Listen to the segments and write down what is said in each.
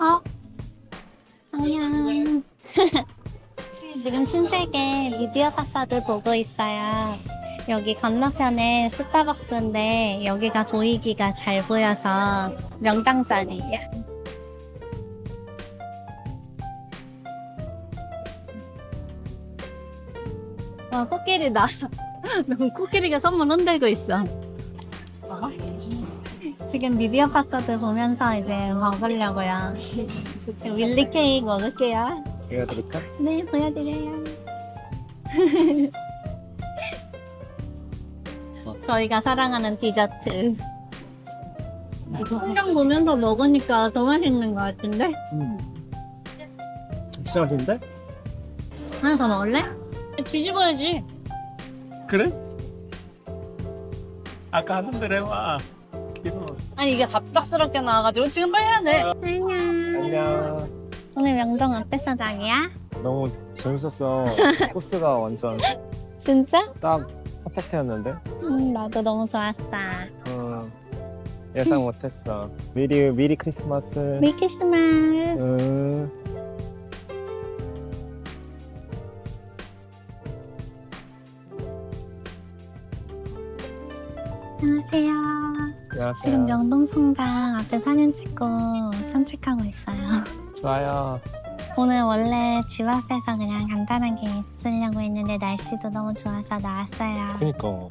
어? 안녕. 지금 신세계 미디어 파사드 보고 있어요. 여기 건너편에 스타벅스인데 여기가 보이기가 잘 보여서 명당 자리예요. 와 코끼리다. 너무 코끼리가 선물 흔들고 있어. 지금 미디어 파사드 보면서 이제 먹으려고요. 윌리 케이크 먹을게요. 이거 드릴까? 네, 보여드려요. 저희가 사랑하는 디저트. 이거 풍경 보면서 먹으니까 더 맛있는 것 같은데? 음. 진짜 맛있는데? 하나 더 먹을래? 뒤집어야지. 그래? 아까 하던 대로 해봐. 아니 이게 갑작스럽게 나와가지고 지금 빨리 해야 돼. 안녕. 안녕. 오늘 명동 어땠어, 자기야? 너무 재밌었어. 코스가 완전 진짜? 딱 퍼펙트였는데. 음, 나도 너무 좋았어. 어, 예상 못했어. 미리 미리 크리스마스. 메리 크리스마스. 음. 안녕하세요. 안녕하세요. 지금 명동 성당 앞에 사진 찍고 산책하고 있어요. 좋아요. 오늘 원래 집 앞에서 그냥 간단하게 있으려고 했는데 날씨도 너무 좋아서 나왔어요. 그니까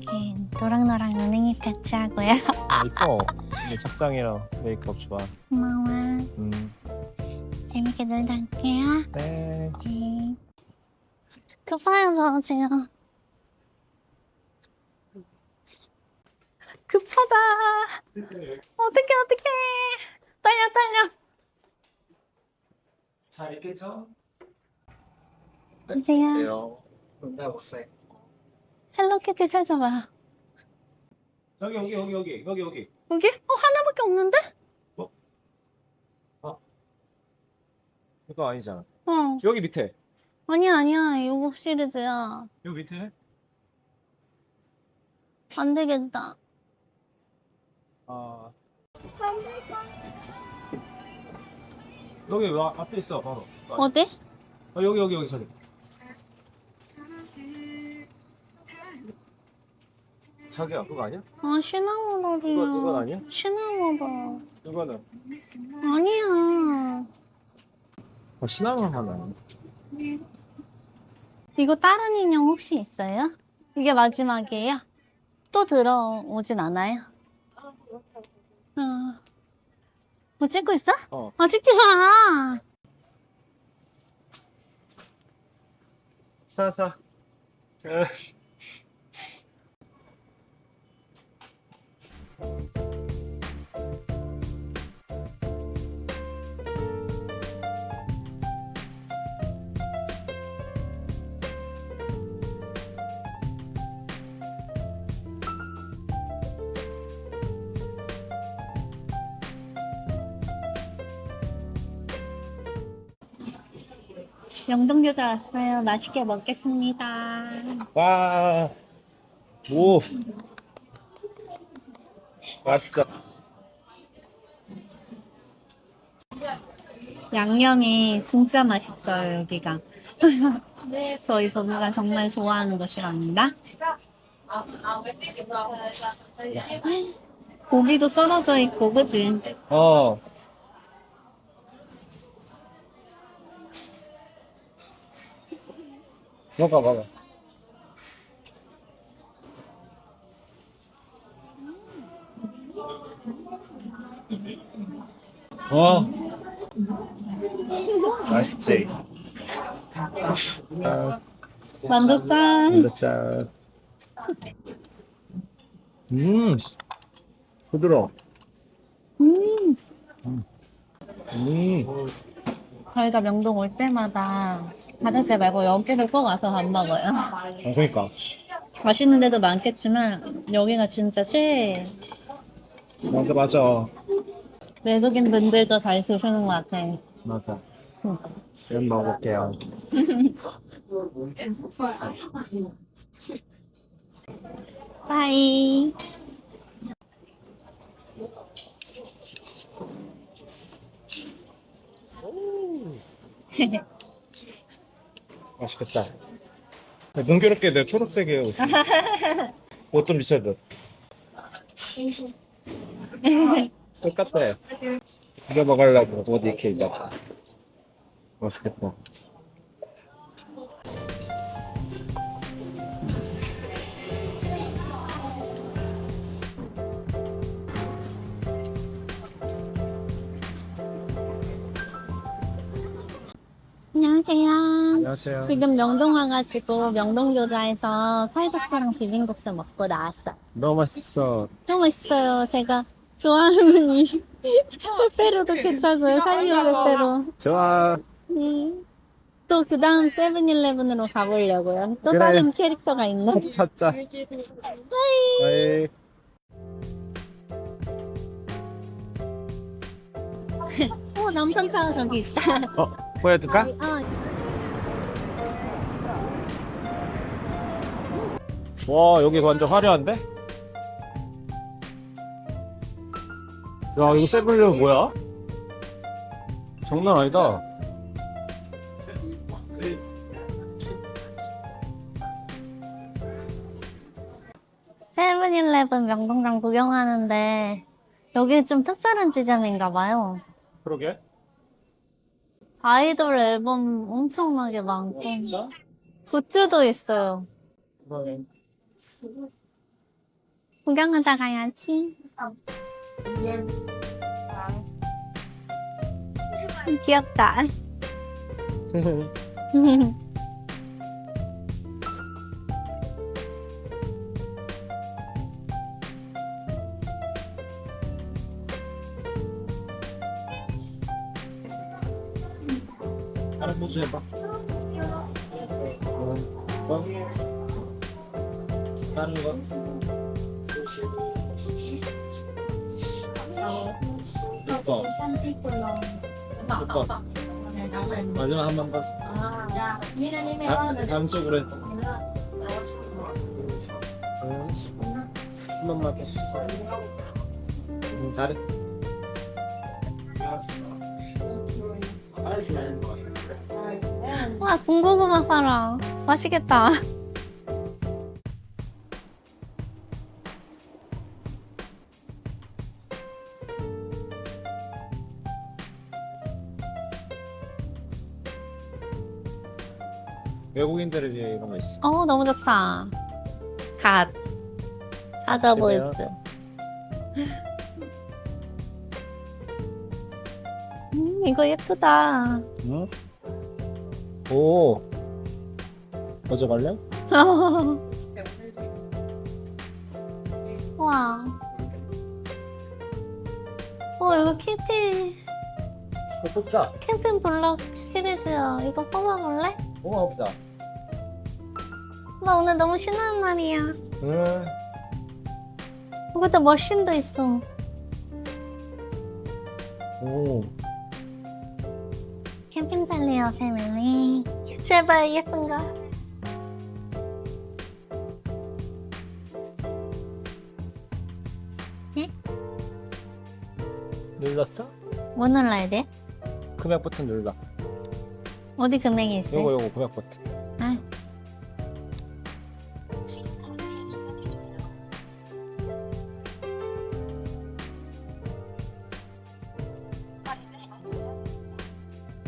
이렇게 노랑노랑 은행잎 배치하고요. 아, 이뻐. 이 착장이랑 메이크업 좋아. 고마워. 음. 재밌게 놀다 올게요. 네. 네. 급해요, 저 지금. 급하다. 어떡해, 어떡해. 떨려, 떨려. 잘 있겠죠? 안녕하세요. 네, 못세. 헬로키티 찾아봐. 여기 여기 여기 여기 여기 여기. 여기? 어, 하나밖에 없는데? 이거 아니잖아. 어. 여기 밑에. 아니야, 아니야. 요거 시리즈야. 여기 밑에. 안 되겠다. 아. 여기 와 앞에 있어 바로. 어디? 어, 여기 여기 여기 저기. 자기야 그거 아니야? 아, 시나모롤이야. 이거- 이건 아니야? 시나모롤. 이거는 아니야. 어, 시나몬 하나. 이거 다른 인형 혹시 있어요? 이게 마지막이에요? 또 들어오진 않아요? 어. 뭐 찍고 있어? 어. 아, 찍지 마! 사 사. 영동교자 왔어요. 맛있게 먹겠습니다. 와. 오. 맛있어. 양념이 진짜 맛있어요, 여기가. 저희 부부가 정말 좋아하는 곳이랍니다. 고기도 썰어져 있고, 그지? 어. 먹어 먹어. 와. 맛있지. 아, 만두 짠! 음. 부드러워. 음. 음. 저희가 명동 올 때마다 다른 때 말고 여기를 꼭 와서 밥 먹어요. 아, 그러니까. 맛있는 데도 많겠지만 여기가 진짜 최애. 맞아 맞아. 외국인 분들도 잘 드시는 것 같아. 맞아. 지금 먹어볼게요. 빠이. 맛있겠다. 공교롭게 내 초록색이에요. 옷이. 옷좀 비춰줘. 똑같아. 이거 먹으려고 옷 이렇게 입었다. 맛있겠다. 안녕하세요. 안녕하세요. 지금 명동 와가지고 명동교자에서 칼국수랑 비빔국수 먹고 나왔어. 너무 맛있어. 너무 맛있어요. 제가 좋아하는 이 페페로도 괜찮고요. 살리오 페페로. 좋아. 음. 또 그 다음 세븐일레븐으로 가보려고요. 또 그래. 다른 캐릭터가 있네. 찾자. 바이. 오, 남산타워 저기 있다. 어, 보여줄까? 어, 와, 여기 완전 화려한데? 야, 이거 세븐일레븐 뭐야? 장난 아니다. 세븐일레븐 명동장 구경하는데 여기 좀 특별한 지점인가 봐요. 그러게. 아이돌 앨범 엄청나게 많고 굿즈도 있어요. 구경하다 가야지. 귀엽다. 다른 포즈 해봐. 어? 다른 거? 이거. 이거. 마지막 한 번 더. 다, 다음 쪽으로 해. 응. 한 번만 더. 응, 잘해. 와, 군고구마 팔아. 맛있겠다. 외국인들을 위해 이런 거 있어. 어, 너무 좋다. 갓. 사자? 보이즈. 음, 이거 예쁘다. 응? 오. 가져갈래? 와. 어, 이거 키티 뽑자. 캠핑 블럭 시리즈야. 이거 뽑아볼래? 없다. 나 오늘 너무 신나는 날이야. 응. 여기다 머신도 있어. 오. 캠핑 살래요, 패밀리. 제발 예쁜 거. 눌렀어? 뭐 눌러야 돼? 금액 버튼 눌러. 어디 금액이 있어? 요거 요거 금액 버튼.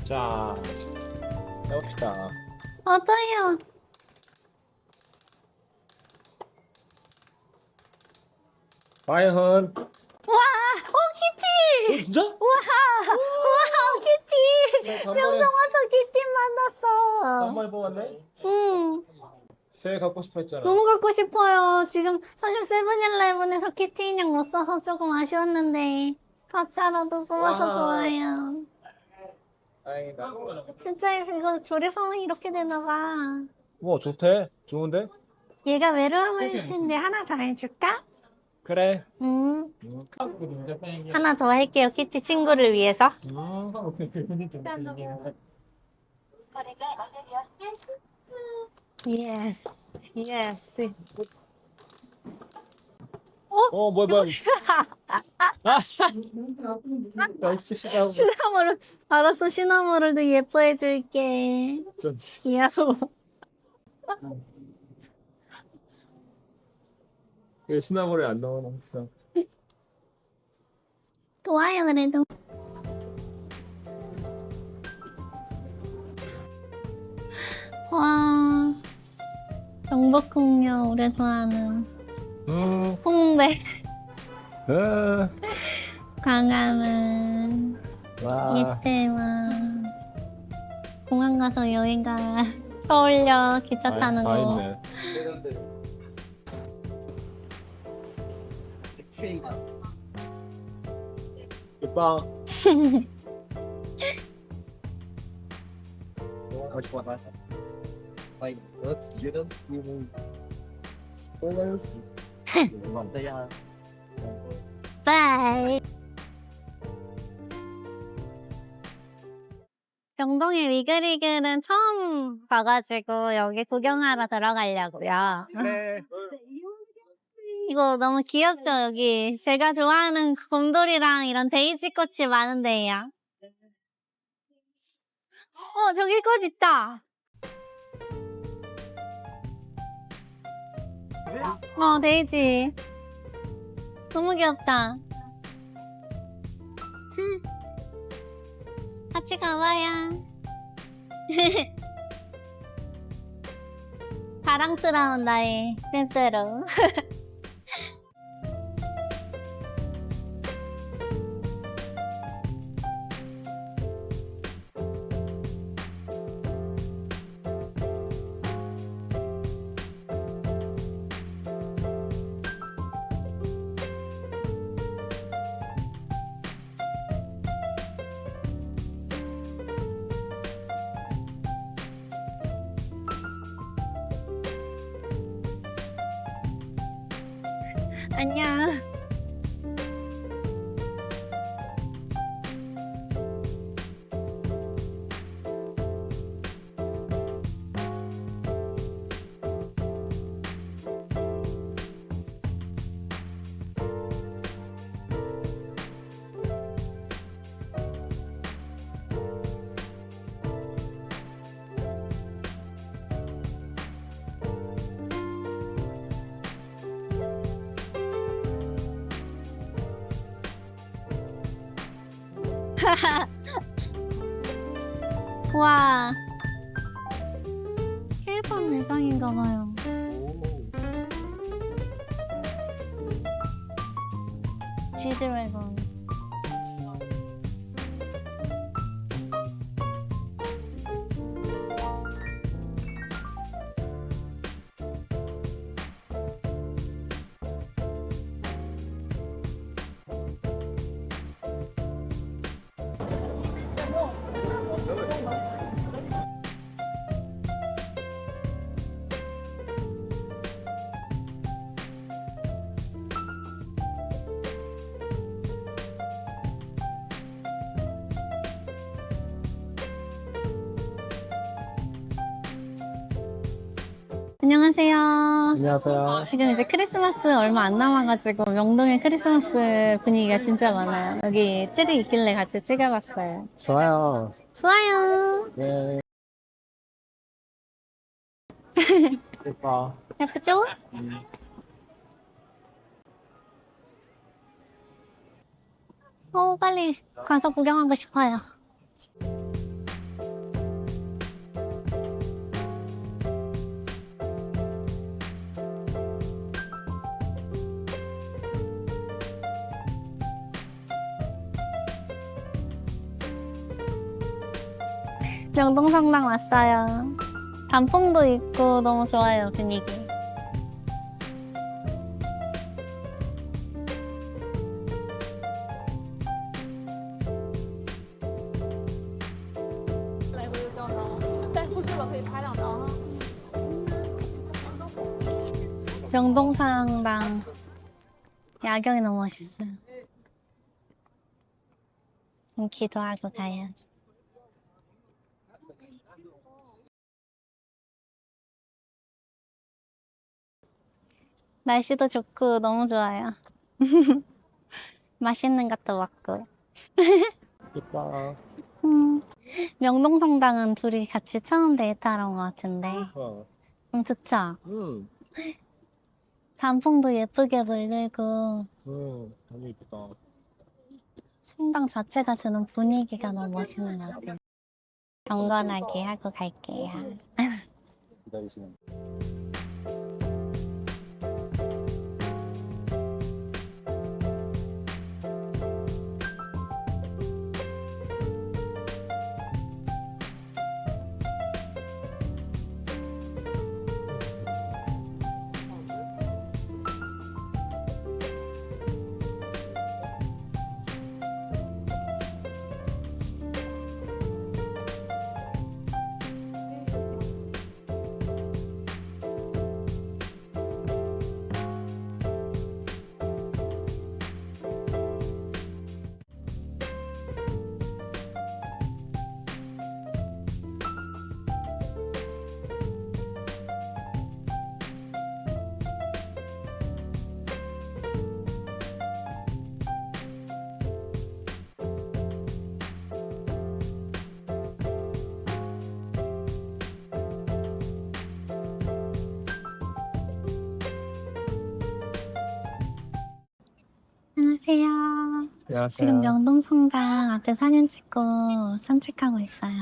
자. 해봅시다. 어떠해요? 과연 와! 오, 키티! 진짜? 우와! 우와, 키티! 명동 와서 키티 만났어. 한번 뽑았네. 응. 제일 갖고 싶어 했잖아. 너무 갖고 싶어요. 지금 사실 세븐일레븐에서 키티 인형 못 사서 조금 아쉬웠는데 가차라도 뽑아서 와. 좋아요. 다행이다. 진짜 이거 조립하면 이렇게 되나 봐. 뭐 좋대. 좋은데? 얘가 외로움일 텐데 하나 더 해줄까? 그래. 음. 음. 하나 더 할게요. 키티 친구를 위해서. 음. 예스. 예스. 어, 뭐야, 뭐야. 아, 역시 시나몬. 시나모를 알았어 시나모를도 예뻐해 줄게 어쩐지. 귀여워 왜 시나몬을 안 넣어놔, 항상. 좋아요 그래도 와 경복궁녀 우리 좋아하는 음, 홍대 아, 광화문 와. 이태원 공항 가서 여행 가 서울역 기차 타는 다 거 있네. 이빵. 이 병동의 위글위글은 처음 봐가지고 여기 구경하러 들어가려고요. 그래. 이거 너무 귀엽죠, 여기. 제가 좋아하는 곰돌이랑 이런 데이지 꽃이 많은데요. 어, 저기 꽃 있다. 어, 데이지. 너무 귀엽다. 음. 같이 가봐요. 자랑스러운 나의 댄스로. 안녕. 와. 케이팝 매장인가봐요. 지드래곤. 안녕하세요. 안녕하세요. 지금 이제 크리스마스 얼마 안 남아가지고 명동에 크리스마스 분위기가 진짜 많아요. 여기 뜰이 있길래 같이 찍어봤어요. 좋아요. 좋아요. 예. 이빵. 예쁘죠? 어, 빨리 가서 구경하고 싶어요. 명동성당 왔어요. 단풍도 있고 너무 좋아요, 분위기. 명동상당 야경이 너무 멋있어요. 음, 기도하고 가요. 날씨도 좋고 너무 좋아요. 맛있는 것도 먹고. 이뻐. 음, 명동성당은 둘이 같이 처음 데이트하러 온 것 같은데. 어. 음, 좋죠? 응. 단풍도 예쁘게 물들고, 응. 너무 이쁘다. 성당 자체가 주는 분위기가 너무 멋있는 것 같아요. 경건하게 하고 갈게요. 기다리시는. 안녕하세요. 지금 명동성당 앞에 사진 찍고 산책하고 있어요.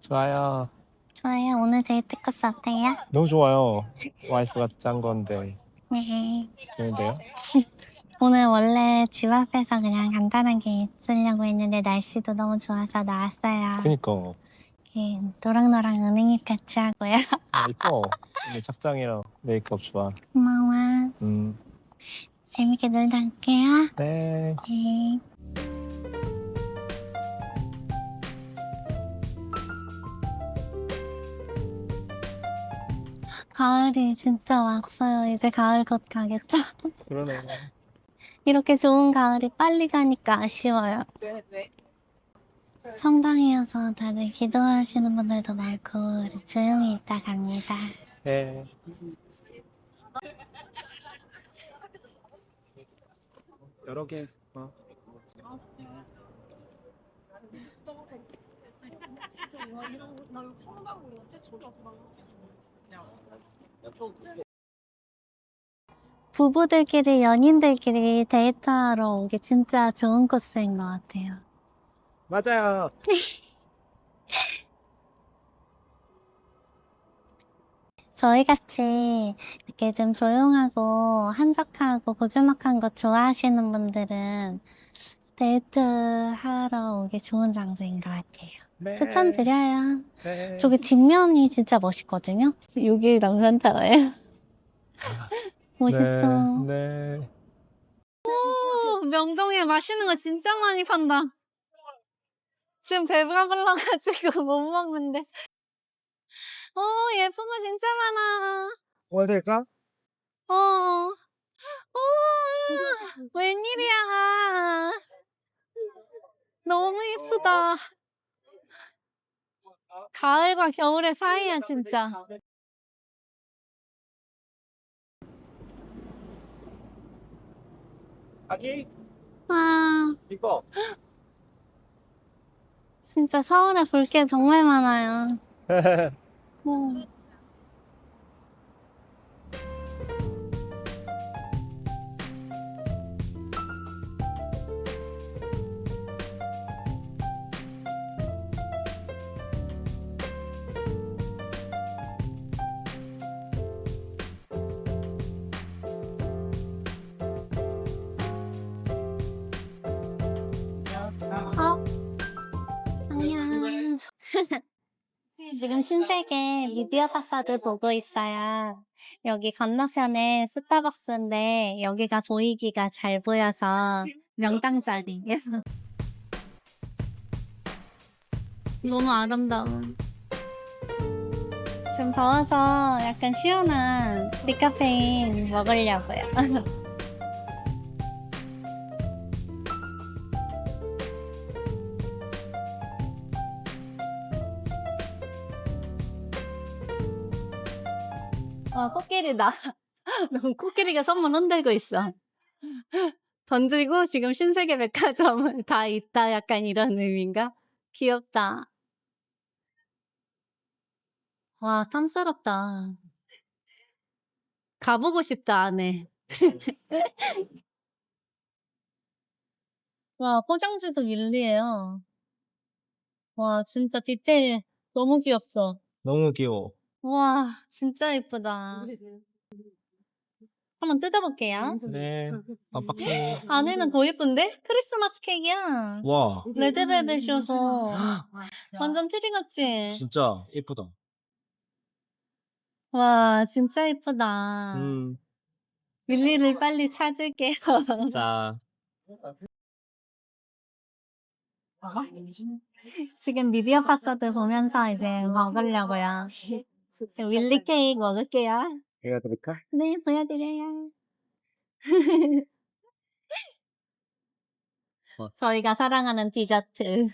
좋아요. 좋아요. 오늘 데이트 코스 어때요? 너무 좋아요. 와이프가 짠 건데. 네. 좋은데요? 오늘 원래 집 앞에서 그냥 간단하게 있으려고 했는데 날씨도 너무 좋아서 나왔어요. 그니까. 예, 노랑노랑 은행잎 같이 하고요. 아, 이뻐. 근데 착장이랑 메이크업 좋아. 고마워. 음. 재밌게 놀다 올게요. 네. 네. 가을이 진짜 왔어요. 이제 가을 곧 가겠죠? 그러네. 이렇게 좋은 가을이 빨리 가니까 아쉬워요. 성당이어서 다들 기도하시는 분들도 많고 그래서 조용히 있다 갑니다. 네. 여러 개. 어. 부부들끼리 연인들끼리 데이트하러 오기 진짜 좋은 코스인 것 같아요. 맞아요. 저희 같이 이렇게 좀 조용하고 한적하고 고즈넉한 거 좋아하시는 분들은 데이트 하러 오기 좋은 장소인 것 같아요. 네. 추천드려요. 네. 저기 뒷면이 진짜 멋있거든요. 여기 남산타워예요. 멋있죠? 네. 네. 오, 명동에 맛있는 거 진짜 많이 판다. 지금 배가 불러가지고 못 먹는데. 오, 예쁜 거 진짜 많아. 뭐 될까? 어. 오, 웬일이야. 너무 예쁘다. 가을과 겨울의 사이야, 진짜. 아기 와, 이뻐. 진짜 서울에 볼 게 정말 많아요. 어. 지금 신세계 미디어 파사드 보고 있어요. 여기 건너편에 스타벅스인데 여기가 보이기가 잘 보여서 명당 자리에서 너무 아름다워. 지금 더워서 약간 시원한 디카페인 먹으려고요. 코끼리다. 너무 코끼리가 선물 흔들고 있어. 던지고 지금 신세계 백화점을 다 있다 약간 이런 의미인가? 귀엽다. 와, 탐스럽다. 가보고 싶다, 안에. 와, 포장지도 윌리예요. 와, 진짜 디테일 너무 귀엽죠? 너무 귀여워. 와, 진짜 예쁘다. 한번 뜯어볼게요. 네. 언박싱. 안에는 더 예쁜데? 크리스마스 케이크야. 와, 레드벨벳이어서 완전 트리같이. 진짜 예쁘다. 와, 진짜 예쁘다. 음, 윌리를 빨리 찾을게요. 자, 지금 미디어 파서드 보면서 이제 먹으려고요. 윌리 케이크 먹을게요. 이거 드릴까? 네, 보여드려요. 어. 저희가 사랑하는 디저트.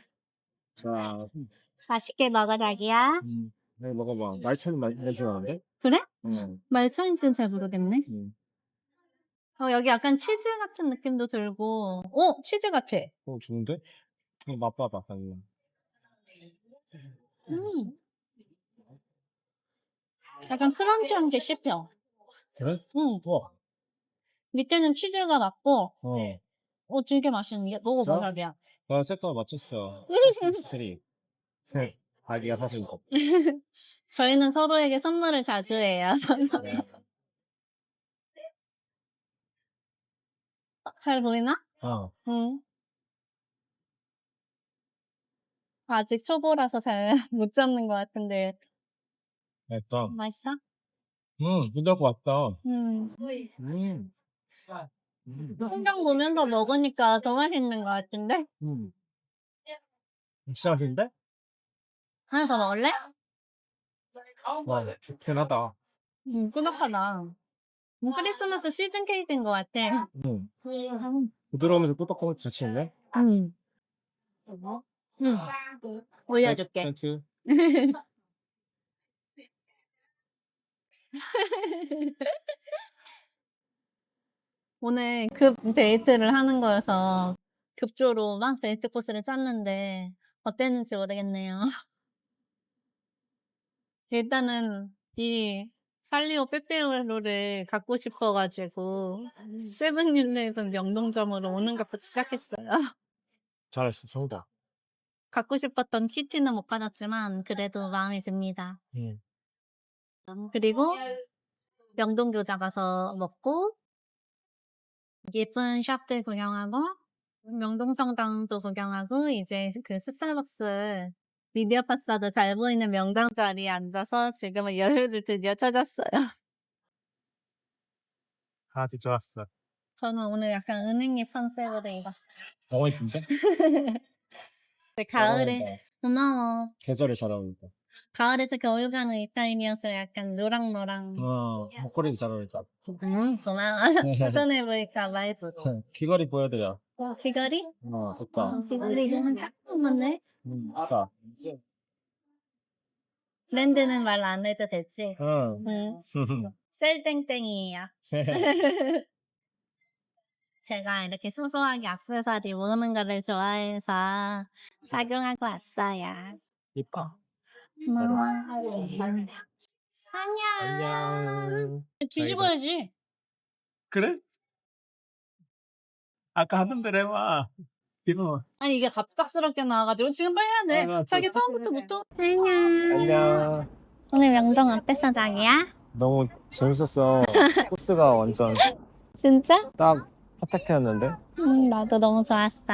자, 맛있게 먹어, 자기야. 음, 네, 먹어봐. 말차는 맛 냄새 나는데? 그래? 응. 말차인지는 잘 모르겠네. 음. 어, 여기 약간 치즈 같은 느낌도 들고. 오, 치즈 같아. 어, 좋은데? 어, 맛봐봐, 방금. 음. 약간 크런치한 게 씹혀. 그래? 응. 우와. 밑에는 치즈가 맞고, 어. 어, 되게 맛있는 게 먹어봐, 진짜? 자기야. 나 색깔 맞췄어. 스트리. 자기가 사준 거. 저희는 서로에게 선물을 자주 해요. 네. 잘 보이나? 어. 응. 아직 초보라서 잘 못 잡는 것 같은데. 맛있어? 음, 부드럽고 맛있다. 응. 음. 음. 풍경 보면서 먹으니까 더 맛있는 것 같은데? 음. 진짜 맛있는데? 하나 더 먹을래? 와, 좋긴 하다. 음, 꾸덕하다. 음, 크리스마스 시즌 케이크인 것 같아. 음. 음. 부드러우면서 꾸덕하고 자치 있네? 음. 음. 올려줄게. 땡큐. 오늘 급 데이트를 하는 거여서 급조로 막 데이트 코스를 짰는데 어땠는지 모르겠네요. 일단은 이 살리오 빼빼로를 갖고 싶어가지고 세븐일레븐 명동점으로 오는 것부터 시작했어요. 잘했어, 성우다. 갖고 싶었던 키티는 못 가졌지만 그래도 마음에 듭니다. 음. 그리고 명동교자 가서 먹고 예쁜 샵들 구경하고 명동성당도 구경하고 이제 그 스타벅스 미디어 파사드 잘 보이는 명당 자리에 앉아서 지금은 여유를 드디어 찾았어요. 아주 좋았어. 저는 오늘 약간 은행잎 컨셉으로 입었어요. 너무 예쁜데? 네, 가을에 고마워. 계절에 잘 어울린다. 가을에서 겨울 가는 이 타임이어서 약간 노랑노랑. 어, 목걸이도 잘 어울린다. 음, 고마워. 보일까 봐 했어. 귀걸이 보여드려. 어, 귀걸이? 어, 좋다. 어, 귀걸이 이거는 조금만네 음, 좋다. 브랜드는 말 안 해도 되지? 응. 응. 셀땡땡이에요. 제가 이렇게 소소하게 액세서리 모으는 거를 좋아해서 착용하고 왔어요. 이뻐. 고마워. 안녕. 안녕. 뒤집어야지. 그래? 아까 하던 대로 해봐. 뒤로. 아니 이게 갑작스럽게 나와가지고 지금 빨리 해야 돼. 아. 자기 처음부터 못 해. 안녕. 안녕. 오늘 명동 어땠어 자기야? 너무 재밌었어. 코스가 완전 진짜? 딱 퍼펙트였는데? 음, 나도 너무 좋았어.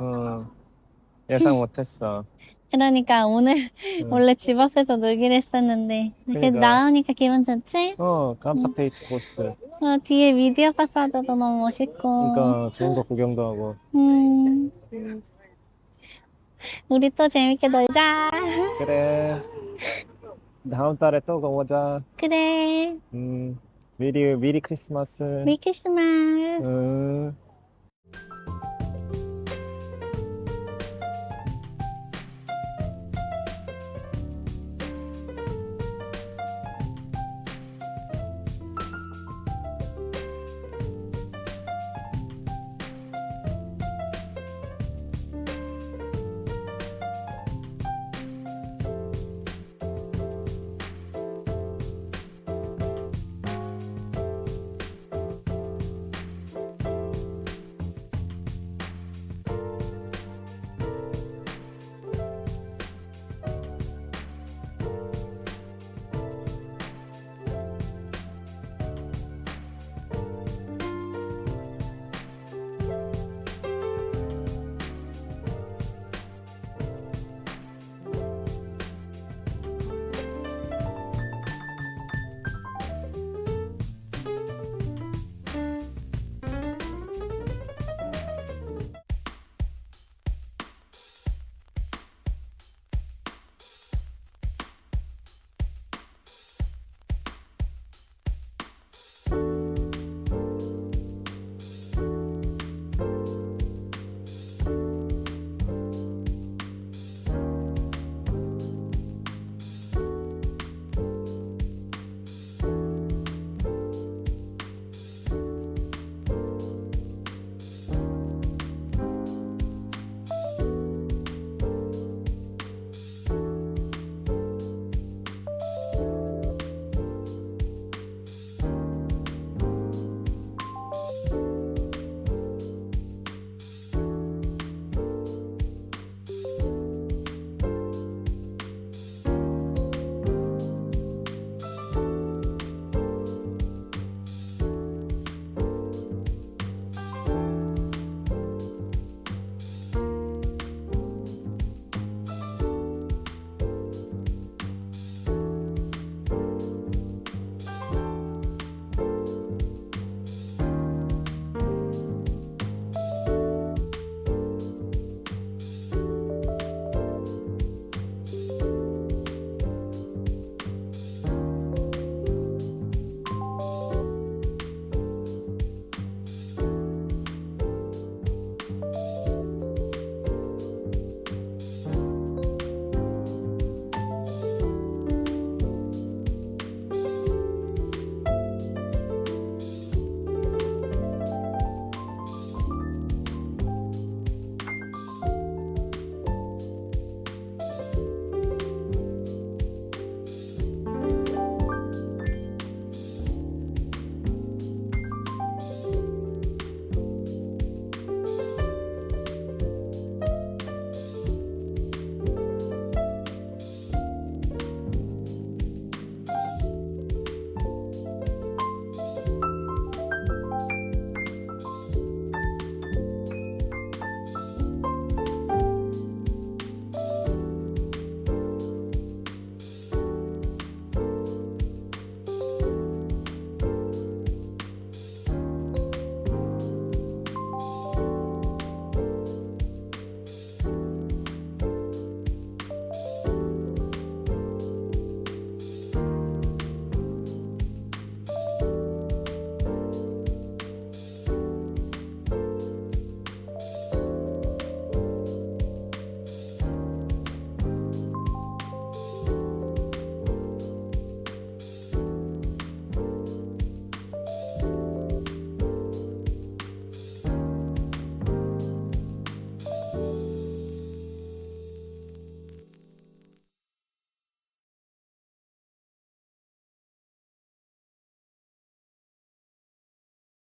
응. 예상 못했어. 그러니까 오늘 응. 원래 집 앞에서 놀기로 했었는데 이렇게 그러니까. 나오니까 기분 좋지? 어, 깜짝 데이트 코스. 어, 뒤에 미디어 파사드도 너무 멋있고 그러니까 좋은 거 구경도 하고. 음. 우리 또 재밌게 놀자 그래. 다음 달에 또 가보자. 그래 음, 미리, 미리 크리스마스. 메리 크리스마스 음.